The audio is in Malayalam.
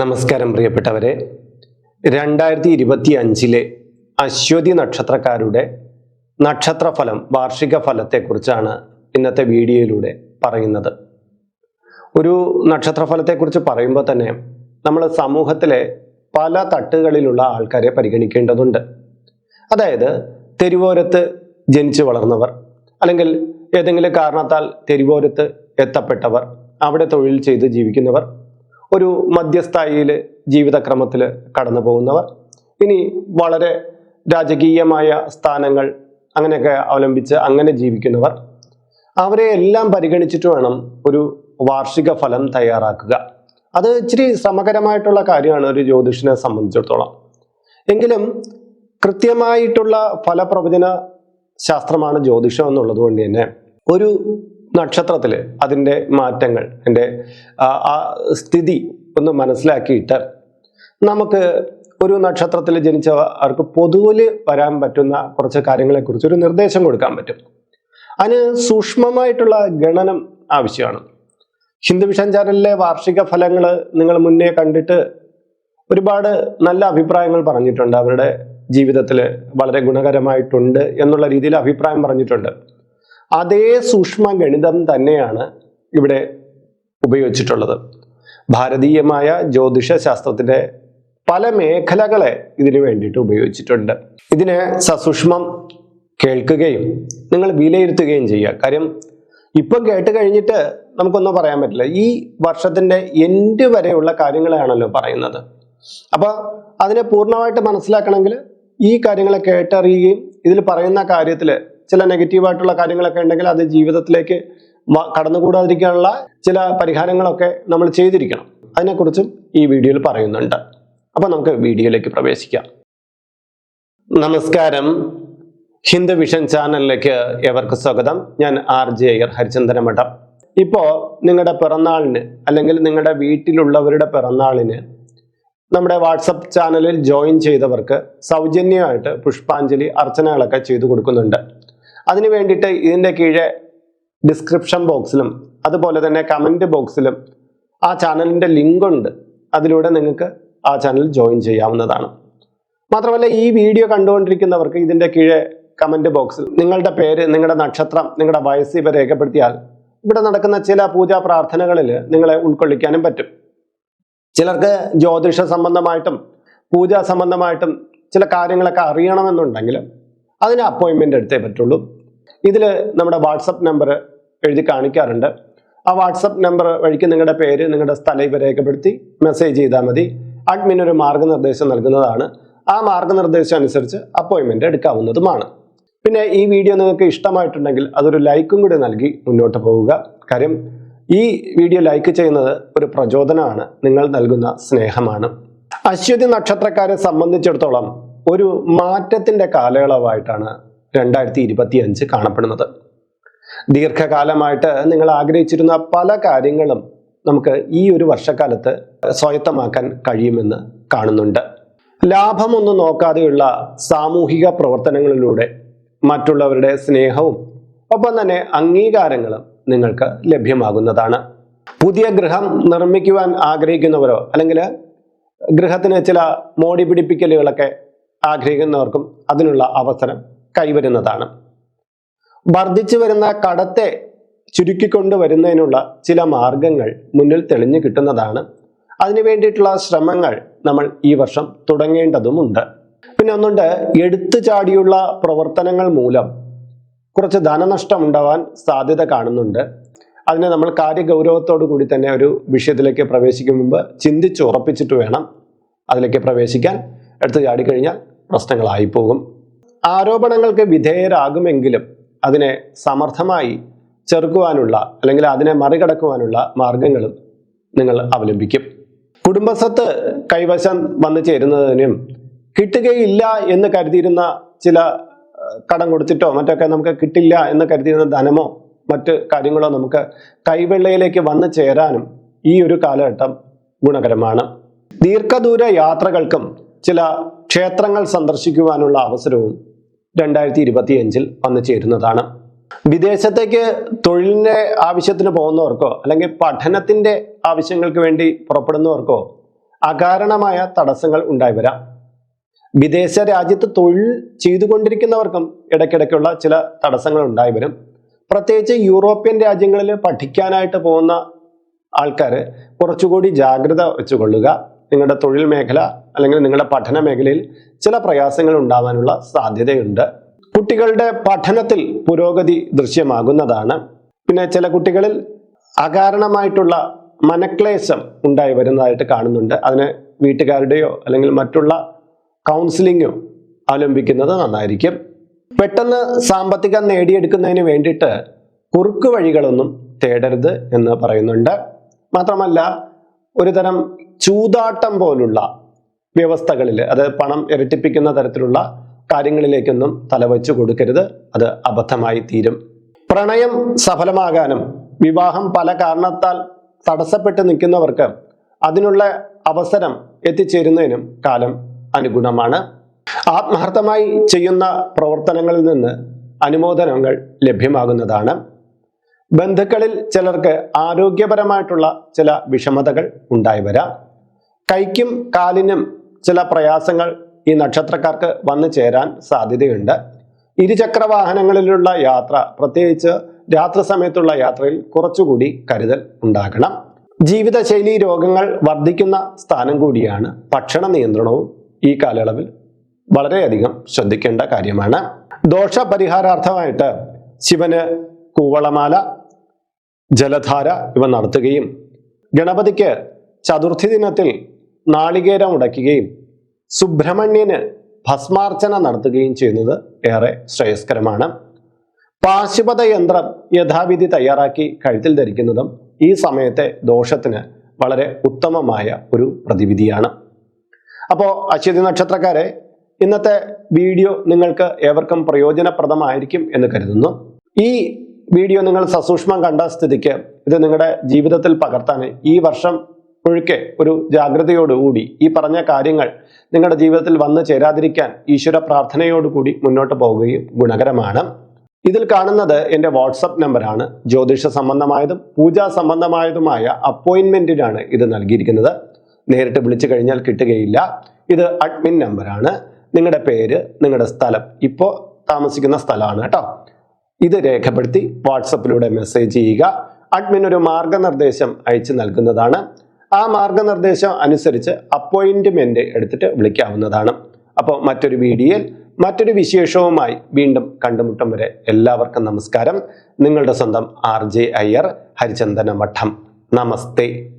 നമസ്കാരം പ്രിയപ്പെട്ടവരെ. രണ്ടായിരത്തി ഇരുപത്തി അഞ്ചിലെ അശ്വതി നക്ഷത്രക്കാരുടെ നക്ഷത്രഫലം വാർഷിക ഫലത്തെക്കുറിച്ചാണ് ഇന്നത്തെ വീഡിയോയിലൂടെ പറയുന്നത്. ഒരു നക്ഷത്രഫലത്തെക്കുറിച്ച് പറയുമ്പോൾ തന്നെ നമ്മൾ സമൂഹത്തിലെ പല തട്ടുകളിലുള്ള ആൾക്കാരെ പരിഗണിക്കേണ്ടതുണ്ട്. അതായത് തെരുവോരത്ത് ജനിച്ചു വളർന്നവർ അല്ലെങ്കിൽ ഏതെങ്കിലും കാരണത്താൽ തെരുവോരത്ത് എത്തപ്പെട്ടവർ അവിടെ തൊഴിൽ ചെയ്ത് ജീവിക്കുന്നവർ ഒരു മധ്യസ്ഥായിയിൽ ജീവിതക്രമത്തിൽ കടന്നു പോകുന്നവർ ഇനി വളരെ രാജകീയമായ സ്ഥാനങ്ങൾ അങ്ങനെയൊക്കെ അവലംബിച്ച് അങ്ങനെ ജീവിക്കുന്നവർ അവരെ എല്ലാം പരിഗണിച്ചിട്ട് വേണം ഒരു വാർഷിക ഫലം തയ്യാറാക്കുക. അത് ഇച്ചിരി ശ്രമകരമായിട്ടുള്ള കാര്യമാണ് ഒരു ജ്യോതിഷനെ സംബന്ധിച്ചിടത്തോളം. എങ്കിലും കൃത്യമായിട്ടുള്ള ഫലപ്രവചന ശാസ്ത്രമാണ് ജ്യോതിഷം എന്നുള്ളത് കൊണ്ട് തന്നെ ഒരു നക്ഷത്രത്തിൽ അതിന്റെ മാറ്റങ്ങൾ എന്റെ ആ സ്ഥിതി ഒന്ന് മനസ്സിലാക്കിയിട്ട് നമുക്ക് ഒരു നക്ഷത്രത്തിൽ ജനിച്ചവർക്ക് പൊതുവിൽ വരാൻ പറ്റുന്ന കുറച്ച് കാര്യങ്ങളെക്കുറിച്ച് ഒരു നിർദ്ദേശം കൊടുക്കാൻ പറ്റും. അതിന് സൂക്ഷ്മമായിട്ടുള്ള ഗണനം ആവശ്യമാണ്. ഹിന്ദു വിഷൻ ചാനലിലെ വാർഷിക ഫലങ്ങൾ നിങ്ങൾ മുന്നേ കണ്ടിട്ട് ഒരുപാട് നല്ല അഭിപ്രായങ്ങൾ പറഞ്ഞിട്ടുണ്ട്. അവരുടെ ജീവിതത്തിൽ വളരെ ഗുണകരമായിട്ടുണ്ട് എന്നുള്ള രീതിയിൽ അഭിപ്രായം പറഞ്ഞിട്ടുണ്ട്. അതേ സൂക്ഷ്മ ഗണിതം തന്നെയാണ് ഇവിടെ ഉപയോഗിച്ചിട്ടുള്ളത്. ഭാരതീയമായ ജ്യോതിഷ ശാസ്ത്രത്തിന്റെ പല മേഖലകളെ ഇതിനു വേണ്ടിയിട്ട് ഉപയോഗിച്ചിട്ടുണ്ട്. ഇതിനെ സസൂക്ഷ്മം കേൾക്കുകയും നിങ്ങൾ വിലയിരുത്തുകയും ചെയ്യുക. കാര്യം ഇപ്പം കേട്ട് കഴിഞ്ഞിട്ട് നമുക്കൊന്നും പറയാൻ പറ്റില്ല. ഈ വർഷത്തിന്റെ എൻഡ് വരെയുള്ള കാര്യങ്ങളാണല്ലോ പറയുന്നത്. അപ്പോൾ അതിനെ പൂർണമായിട്ട് മനസ്സിലാക്കണമെങ്കിൽ ഈ കാര്യങ്ങളെ കേട്ടറിയുകയും ഇതിൽ പറയുന്ന കാര്യത്തിൽ ചില നെഗറ്റീവായിട്ടുള്ള കാര്യങ്ങളൊക്കെ ഉണ്ടെങ്കിൽ അത് ജീവിതത്തിലേക്ക് കടന്നുകൂടാതിരിക്കാനുള്ള ചില പരിഹാരങ്ങളൊക്കെ നമ്മൾ ചെയ്തിരിക്കണം. അതിനെക്കുറിച്ചും ഈ വീഡിയോയിൽ പറയുന്നുണ്ട്. അപ്പൊ നമുക്ക് വീഡിയോയിലേക്ക് പ്രവേശിക്കാം. നമസ്കാരം. ഹിന്ദു വിഷൻ ചാനലിലേക്ക് ഏവർക്ക് സ്വാഗതം. ഞാൻ ആർ ജെ അയ്യർ ഹരിചന്ദന മഠം ഇപ്പോ നിങ്ങളുടെ പിറന്നാളിന് അല്ലെങ്കിൽ നിങ്ങളുടെ വീട്ടിലുള്ളവരുടെ പിറന്നാളിന് നമ്മുടെ വാട്സപ്പ് ചാനലിൽ ജോയിൻ ചെയ്തവർക്ക് സൗജന്യമായിട്ട് പുഷ്പാഞ്ജലി അർച്ചനകളൊക്കെ ചെയ്തു കൊടുക്കുന്നുണ്ട്. അതിന് വേണ്ടിയിട്ട് ഇതിന്റെ കീഴെ ഡിസ്ക്രിപ്ഷൻ ബോക്സിലും അതുപോലെ തന്നെ കമന്റ് ബോക്സിലും ആ ചാനലിന്റെ ലിങ്ക് ഉണ്ട്. അതിലൂടെ നിങ്ങൾക്ക് ആ ചാനൽ ജോയിൻ ചെയ്യാവുന്നതാണ്. മാത്രമല്ല ഈ വീഡിയോ കണ്ടുകൊണ്ടിരിക്കുന്നവർക്ക് ഇതിന്റെ കീഴെ കമന്റ് ബോക്സിൽ നിങ്ങളുടെ പേര് നിങ്ങളുടെ നക്ഷത്രം നിങ്ങളുടെ വയസ്സ് ഇവ രേഖപ്പെടുത്തിയാൽ ഇവിടെ നടക്കുന്ന ചില പൂജാ പ്രാർത്ഥനകളിൽ നിങ്ങളെ ഉൾക്കൊള്ളിക്കാനും പറ്റും. ചിലർക്ക് ജ്യോതിഷ സംബന്ധമായിട്ടും പൂജാ സംബന്ധമായിട്ടും ചില കാര്യങ്ങളൊക്കെ അറിയണമെന്നുണ്ടെങ്കിൽ അതിന് അപ്പോയിൻമെന്റ് എടുത്തേ പറ്റുള്ളൂ. ഇതിൽ നമ്മുടെ വാട്സപ്പ് നമ്പർ എഴുതി കാണിക്കാറുണ്ട്. ആ വാട്സപ്പ് നമ്പർ വഴിക്ക് നിങ്ങളുടെ പേര് നിങ്ങളുടെ സ്ഥലം ഇവ രേഖപ്പെടുത്തി മെസ്സേജ് ചെയ്താൽ മതി. അഡ്മിൻ ഒരു മാർഗനിർദ്ദേശം നൽകുന്നതാണ്. ആ മാർഗനിർദ്ദേശം അനുസരിച്ച് അപ്പോയിൻമെന്റ് എടുക്കാവുന്നതുമാണ്. പിന്നെ ഈ വീഡിയോ നിങ്ങൾക്ക് ഇഷ്ടമായിട്ടുണ്ടെങ്കിൽ അതൊരു ലൈക്കും കൂടി നൽകി മുന്നോട്ട് പോവുക. കാര്യം ഈ വീഡിയോ ലൈക്ക് ചെയ്യുന്നത് ഒരു പ്രചോദനമാണ്. നിങ്ങൾ നൽകുന്ന സ്നേഹമാണ്. അശ്വതി നക്ഷത്രക്കാരെ സംബന്ധിച്ചിടത്തോളം ഒരു മാറ്റത്തിന്റെ കാലയളവായിട്ടാണ് രണ്ടായിരത്തി ഇരുപത്തി അഞ്ച് കാണപ്പെടുന്നത്. ദീർഘകാലമായിട്ട് നിങ്ങൾ ആഗ്രഹിച്ചിരുന്ന പല കാര്യങ്ങളും നമുക്ക് ഈ ഒരു വർഷക്കാലത്ത് സ്വായത്തമാക്കാൻ കഴിയുമെന്ന് കാണുന്നുണ്ട്. ലാഭമൊന്നും നോക്കാതെയുള്ള സാമൂഹിക പ്രവർത്തനങ്ങളിലൂടെ മറ്റുള്ളവരുടെ സ്നേഹവും ഒപ്പം തന്നെ അംഗീകാരങ്ങളും നിങ്ങൾക്ക് ലഭ്യമാകുന്നതാണ്. പുതിയ ഗൃഹം നിർമ്മിക്കുവാൻ ആഗ്രഹിക്കുന്നവരോ അല്ലെങ്കിൽ ഗൃഹത്തിന് ചില മോടി പിടിപ്പിക്കലുകളൊക്കെ ആഗ്രഹിക്കുന്നവർക്കും അതിനുള്ള അവസരം കൈവരുന്നതാണ് വർദ്ധിച്ചു വരുന്ന കടത്തെ ചുരുക്കിക്കൊണ്ടുവരുന്നതിനുള്ള ചില മാർഗങ്ങൾ മുന്നിൽ തെളിഞ്ഞു കിട്ടുന്നതാണ്. അതിനു വേണ്ടിയിട്ടുള്ള ശ്രമങ്ങൾ നമ്മൾ ഈ വർഷം തുടങ്ങേണ്ടതുമുണ്ട്. പിന്നെ ഒന്നുണ്ട് എടുത്തു ചാടിയുള്ള പ്രവർത്തനങ്ങൾ മൂലം കുറച്ച് ധനനഷ്ടം ഉണ്ടാവാൻ സാധ്യത കാണുന്നുണ്ട്. അതിനെ നമ്മൾ കാര്യഗൗരവത്തോടു കൂടി തന്നെ ഒരു വിഷയത്തിലേക്ക് പ്രവേശിക്കും മുമ്പ് ചിന്തിച്ച് ഉറപ്പിച്ചിട്ട് വേണം അതിലേക്ക് പ്രവേശിക്കാൻ. എടുത്തു ചാടിക്കഴിഞ്ഞാൽ പ്രശ്നങ്ങളായി പോകും ആരോപണങ്ങൾക്ക് വിധേയരാകുമെങ്കിലും അതിനെ സമർത്ഥമായി ചെറുക്കുവാനുള്ള അല്ലെങ്കിൽ അതിനെ മറികടക്കുവാനുള്ള മാർഗങ്ങളും നിങ്ങൾ അവലംബിക്കും. കുടുംബസ്വത്ത് കൈവശം വന്നു ചേരുന്നതിനും കിട്ടുകയില്ല എന്ന് കരുതിയിരുന്ന ചില കടം കൊടുത്തിട്ടോ മറ്റൊക്കെ നമുക്ക് കിട്ടില്ല എന്ന് കരുതിയിരുന്ന ധനമോ മറ്റ് കാര്യങ്ങളോ നമുക്ക് കൈവെള്ളയിലേക്ക് വന്നു ചേരാനും ഈ ഒരു കാലഘട്ടം ഗുണകരമാണ്. ദീർഘദൂര യാത്രകൾക്കും ചില ക്ഷേത്രങ്ങൾ സന്ദർശിക്കുവാനുള്ള അവസരവും രണ്ടായിരത്തി ഇരുപത്തിയഞ്ചിൽ വന്നു ചേരുന്നതാണ്. വിദേശത്തേക്ക് തൊഴിലിന്റെ ആവശ്യത്തിന് പോകുന്നവർക്കോ അല്ലെങ്കിൽ പഠനത്തിന്റെ ആവശ്യങ്ങൾക്ക് വേണ്ടി പുറപ്പെടുന്നവർക്കോ അകാരണമായ തടസ്സങ്ങൾ ഉണ്ടായി വരാം. വിദേശ രാജ്യത്ത് തൊഴിൽ ചെയ്തുകൊണ്ടിരിക്കുന്നവർക്കും ഇടയ്ക്കിടയ്ക്കുള്ള ചില തടസ്സങ്ങൾ ഉണ്ടായി വരും. പ്രത്യേകിച്ച് യൂറോപ്യൻ രാജ്യങ്ങളിൽ പഠിക്കാനായിട്ട് പോകുന്ന ആൾക്കാർ കുറച്ചുകൂടി ജാഗ്രത വെച്ചുകൊള്ളുക. നിങ്ങളുടെ തൊഴിൽ മേഖല അല്ലെങ്കിൽ നിങ്ങളുടെ പഠന മേഖലയിൽ ചില പ്രയാസങ്ങൾ ഉണ്ടാവാനുള്ള സാധ്യതയുണ്ട്. കുട്ടികളുടെ പഠനത്തിൽ പുരോഗതി ദൃശ്യമാകുന്നതാണ്. പിന്നെ ചില കുട്ടികളിൽ അകാരണമായിട്ടുള്ള മനക്ലേശം ഉണ്ടായി വരുന്നതായിട്ട് കാണുന്നുണ്ട്. അതിന് വീട്ടുകാരുടെയോ അല്ലെങ്കിൽ മറ്റുള്ള കൗൺസിലിങ്ങോ അവലംബിക്കുന്നത് നന്നായിരിക്കും. പെട്ടെന്ന് സാമ്പത്തികം നേടിയെടുക്കുന്നതിന് വേണ്ടിയിട്ട് കുറുക്ക് വഴികളൊന്നും തേടരുത് എന്ന് പറയുന്നുണ്ട്. മാത്രമല്ല ഒരു തരം ചൂതാട്ടം പോലുള്ള വ്യവസ്ഥകളിൽ അത് പണം ഇരട്ടിപ്പിക്കുന്ന തരത്തിലുള്ള കാര്യങ്ങളിലേക്കൊന്നും തലവെച്ചു കൊടുക്കരുത്. അത് അബദ്ധമായി തീരും. പ്രണയം സഫലമാകാനും വിവാഹം പല കാരണത്താൽ തടസ്സപ്പെട്ട് നിൽക്കുന്നവർക്ക് അതിനുള്ള അവസരം എത്തിച്ചേരുന്നതിനും കാലം അനുഗുണമാണ്. ആത്മാർത്ഥമായി ചെയ്യുന്ന പ്രവർത്തനങ്ങളിൽ നിന്ന് അനുമോദനങ്ങൾ ലഭ്യമാകുന്നതാണ്. ബന്ധുക്കളിൽ ചിലർക്ക് ആരോഗ്യപരമായിട്ടുള്ള ചില വിഷമതകൾ ഉണ്ടായി വരാം. കൈക്കും കാലിനും ചില പ്രയാസങ്ങൾ ഈ നക്ഷത്രക്കാർക്ക് വന്നു ചേരാൻ സാധ്യതയുണ്ട്. ഇരുചക്ര വാഹനങ്ങളിലുള്ള യാത്ര പ്രത്യേകിച്ച് രാത്രി സമയത്തുള്ള യാത്രയിൽ കുറച്ചുകൂടി കരുതൽ ഉണ്ടാകണം. ജീവിതശൈലി രോഗങ്ങൾ വർദ്ധിക്കുന്ന സ്ഥാനം കൂടിയാണ് ഭക്ഷണ നിയന്ത്രണവും ഈ കാലയളവിൽ വളരെയധികം ശ്രദ്ധിക്കേണ്ട കാര്യമാണ്. ദോഷപരിഹാരാർത്ഥമായിട്ട് ശിവന് കൂവളമാല ജലധാര ഇവ നടത്തുകയും ഗണപതിക്ക് ചതുർത്ഥി ദിനത്തിൽ നാളികേരം ഉടയ്ക്കുകയും സുബ്രഹ്മണ്യന് ഭസ്മാർച്ചന നടത്തുകയും ചെയ്യുന്നത് ഏറെ ശ്രേയസ്കരമാണ്. പാശുപത യന്ത്രം യഥാവിധി തയ്യാറാക്കി കഴുത്തിൽ ധരിക്കുന്നതും ഈ സമയത്തെ ദോഷത്തിന് വളരെ ഉത്തമമായ ഒരു പ്രതിവിധിയാണ്. അപ്പോൾ അശ്വതി നക്ഷത്രക്കാരെ ഇന്നത്തെ വീഡിയോ നിങ്ങൾക്ക് ഏവർക്കും പ്രയോജനപ്രദമായിരിക്കും എന്ന് കരുതുന്നു. ഈ വീഡിയോ നിങ്ങൾ സസൂക്ഷ്മം കണ്ട സ്ഥിതിക്ക് ഇത് നിങ്ങളുടെ ജീവിതത്തിൽ പകർത്താൻ ഈ വർഷം ഒഴുക്കെ ഒരു ജാഗ്രതയോടുകൂടി ഈ പറഞ്ഞ കാര്യങ്ങൾ നിങ്ങളുടെ ജീവിതത്തിൽ വന്നു ചേരാതിരിക്കാൻ ഈശ്വര പ്രാർത്ഥനയോടുകൂടി മുന്നോട്ട് പോവുകയും ഗുണകരമാണ്. ഇതിൽ കാണുന്നത് എന്റെ വാട്സപ്പ് നമ്പറാണ്. ജ്യോതിഷ സംബന്ധമായതും പൂജാ സംബന്ധമായതുമായ അപ്പോയിൻമെന്റിനാണ് ഇത് നൽകിയിരിക്കുന്നത്. നേരിട്ട് വിളിച്ചു കഴിഞ്ഞാൽ കിട്ടുകയില്ല. ഇത് അഡ്മിൻ നമ്പറാണ്. നിങ്ങളുടെ പേര് നിങ്ങളുടെ സ്ഥലം. ഇപ്പോൾ താമസിക്കുന്ന സ്ഥലമാണ് കേട്ടോ. ഇത് രേഖപ്പെടുത്തി വാട്സപ്പിലൂടെ മെസ്സേജ് ചെയ്യുക. അഡ്മിൻ ഒരു മാർഗനിർദ്ദേശം അയച്ചു നൽകുന്നതാണ്. ആ മാർഗനിർദ്ദേശം അനുസരിച്ച് അപ്പോയിന്റ്മെന്റ് എടുത്തിട്ട് വിളിക്കാവുന്നതാണ്. അപ്പോൾ മറ്റൊരു വീഡിയോയിൽ മറ്റൊരു വിശേഷവുമായി വീണ്ടും കണ്ടുമുട്ടും വരെ എല്ലാവർക്കും നമസ്കാരം. നിങ്ങളുടെ സ്വന്തം ആർ ജെ അയ്യർ ഹരിചന്ദന മഠം നമസ്തേ.